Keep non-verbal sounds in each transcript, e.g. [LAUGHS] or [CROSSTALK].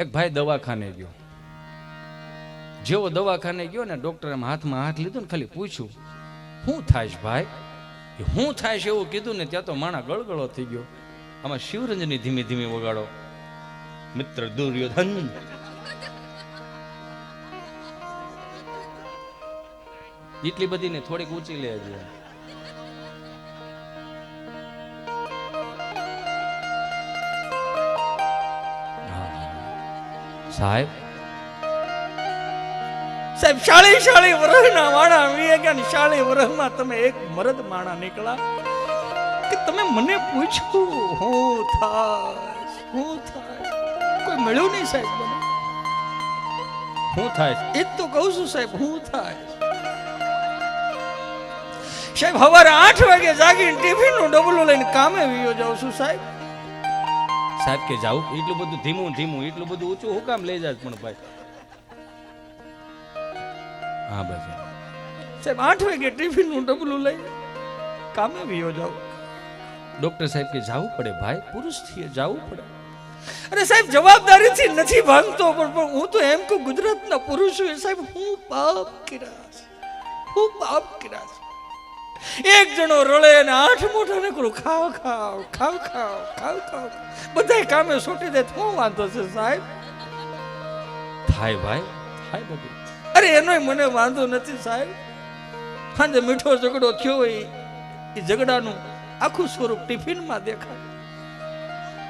એક ભાઈ દવાખાને ગયો. જેવો દવાખાને ગયો ને ડોક્ટરે હાથમાં હાથ લીધો ને ખાલી પૂછ્યું, શું થાય ભાઈ? શું થાય છે એવું કીધું ને ત્યાં તો માણા ગળગળો થઈ ગયો. આમાં શિવરંજની ધીમે ધીમે વગાડો. મિત્ર દુર્યોધન. [LAUGHS] એટલી બધી ને થોડીક ઊંચી લે હજી. સાહેબ? સાહેબ શાળી શાળી વરહના માણા વીએ ને શાળી વરહમાં તમે એક મરદ માણા નીકળ્યા કે તમે મને પૂછ્યું હું થાય હું થાય? કોઈ મળ્યું નહીં સાહેબ મને? હું થાય? એ જ તો કહું છું સાહેબ હું થાય? સાહેબ સવારે આઠ વાગે જાગીને ટિફિનનું ડબલું લઈને કામે વિયો જાઉં છું સાહેબ. સાહેબ કે જાઉં? એટલું બધું ધીમું ધીમું એટલું બધું ઊંચું હું કામ લઈ જાય પણ ભાઈ? હા બસ સાહેબ આઠ વાગે ટિફિનનું ડબલું લઈ કામે વિયો જાઉં. ડોક્ટર સાહેબ કે જાવું પડે ભાઈ? પુરુષથી જાવું પડે. અરે સાહેબ જવાબદારીથી નથી ભાંગતો પણ પણ હું તો એમ કહું ગુજરાતના પુરુષો સાહેબ હું પાપ કર્યા છે. હું પાપ કર્યા છે. એક જણો રળે અને આઠ મોઢા નકરું ખાવ ખાવ ખાવ ખાવ ખાવ ખાવ બધા કામે છોટી દે તો વાંધો છે સાહેબ? થાય ભાઈ થાય બધું. અરે એનો મને વાંધો નથી સાહેબ. સાંજે મીઠો ઝઘડો થયો હોય એ ઝઘડાનું આખું સ્વરૂપ ટિફિનમાં દેખાય.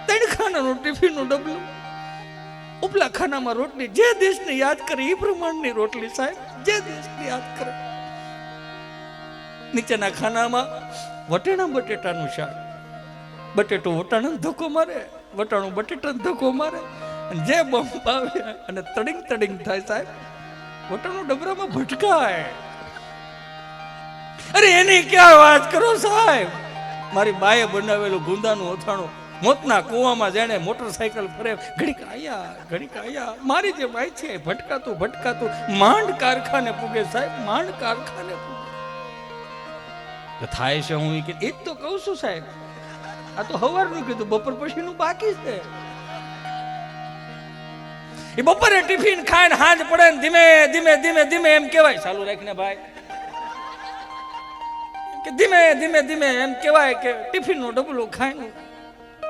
ત્રણ ખાનાનું ટિફિનનું ડબલું. ઉપલા ખાનામાં રોટલી જે દેશને યાદ કરે એ પ્રમાણની રોટલી સાહેબ જે દેશને યાદ કરે. નીચેના ખાનામાં વટેણા બટેટાનું શાક. બટેટું વટાણાને ધક્કો મારે, વટાણું બટેટાને ધક્કો મારે જે બમ્પ આવે અને તડિંગ તડિંગ થાય સાહેબ, વટાણું ડબરામાં ભટકાય. અરે એની ક્યાં વાત કરો સાહેબ? મારી બાએ બનાવેલું ગુંદાનું અથાણું મોતના કૂવામાં જેને મોટરસાયકલ ફરે, ઘડીક આયા ઘડીક આયા. મારી જે બાઈ છે, ભટકાતું ભટકાતું, માંડ કારખાને પૂગે સાહેબ, માંડ કારખાને પૂગે. થાય છે, હું કે એ જ તો કહું છું સાહેબ. આ તો હવારનું કીધું, બપોર પછીનું બાકી છે. એ બપોરે ટિફિન ખાઈને હાંજ પડે ને ધીમે ધીમે ધીમે ધીમે એમ કહેવાય. ચાલુ રાખીને ભાઈ. કે ધીમે ધીમે ધીમે એમ કહેવાય કે ટિફિનનું ડબલું ખાઈને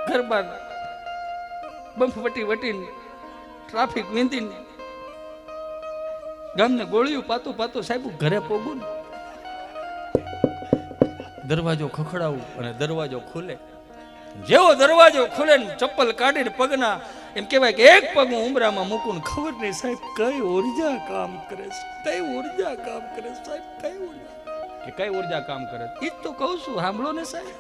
ઘર બાર બંફ વટી વટીને ટ્રાફિક વીંધીને ગામને ગોળિયું પાતું પાતું સાહેબ ઘરે પોગું ને દરવાજો ખખડાવું અને દરવાજો ખુલે. જેવો દરવાજો ખુલે ને ચપ્પલ કાઢીને પગના, એમ કહેવાય કે એક પગ હું ઉમરામાં મૂકું ખબર નહીં સાહેબ કઈ ઊર્જા કામ કરે છે. કઈ ઊર્જા કામ કરે સાહેબ? કઈ ઊર્જા? કે કઈ ઊર્જા કામ કરે? એ તો કહું છું, સાંભળો ને સાહેબ.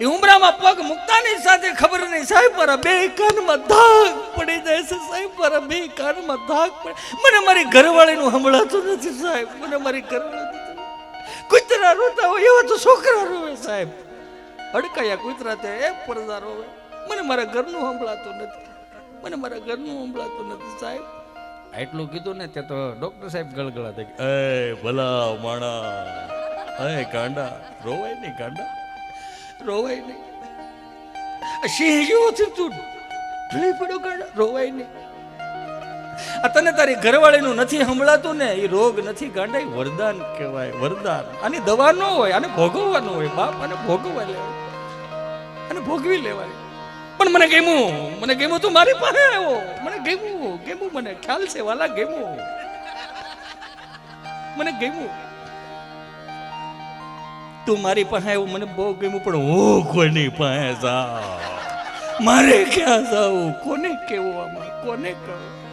એ ઉમરામાં પગ મૂકતાની સાથે ખબર નહીં સાહેબ મારા બે કાનમાં ધાક પડી જાય છે સાહેબ મારા બે કાનમાં ધાક પડે મને મારી ઘરવાળીનું સંભળાતું નથી સાહેબ, મને મારી ઘરવાળી કૂતરા રોતા હોય એવા તો છોકરા રોવે સાહેબ. અડકાયા કૂતરા તે એ પડદા રોવે મને મારા ઘરનું સંભળાતું નથી. મને મારા ઘરનું સંભળાતું નથી સાહેબ. એટલું કીધું ને ત્યાં તો ડોક્ટર સાહેબ ગળગળા થઈ એ ભલા માણા. એ કાંડા રોવાય નહીં કાંડા. રોવાય નહીં. સિંહ જેવો છે તું. ઢળી પડ્યો કાંડા રોવાય નહીં. આ તને તારી ઘરવાળીનું નથી સંભળાતું ને એ રોગ નથી ગાંડા એ વરદાન કહેવાય, વરદાન. આની દવા ન હોય, આને ભોગવવાનું હોય, બાપ, આને ભોગવવા લેવાય. અને ભોગવી લેવાય. પણ મને ગમ્યું મને ગમ્યું તું મારી પાસે આવ્યો. મને ગમ્યું ગમ્યું મને. ખ્યાલ છે વાલા, ગમ્યું. મને ગમ્યું. તું મારી પાસે આવ્યો, મને બહુ ગમ્યું, પણ હું કોની પાસે જાઉં? મારે ક્યાં જાવ કોને કેવું આમાં? કોને કહું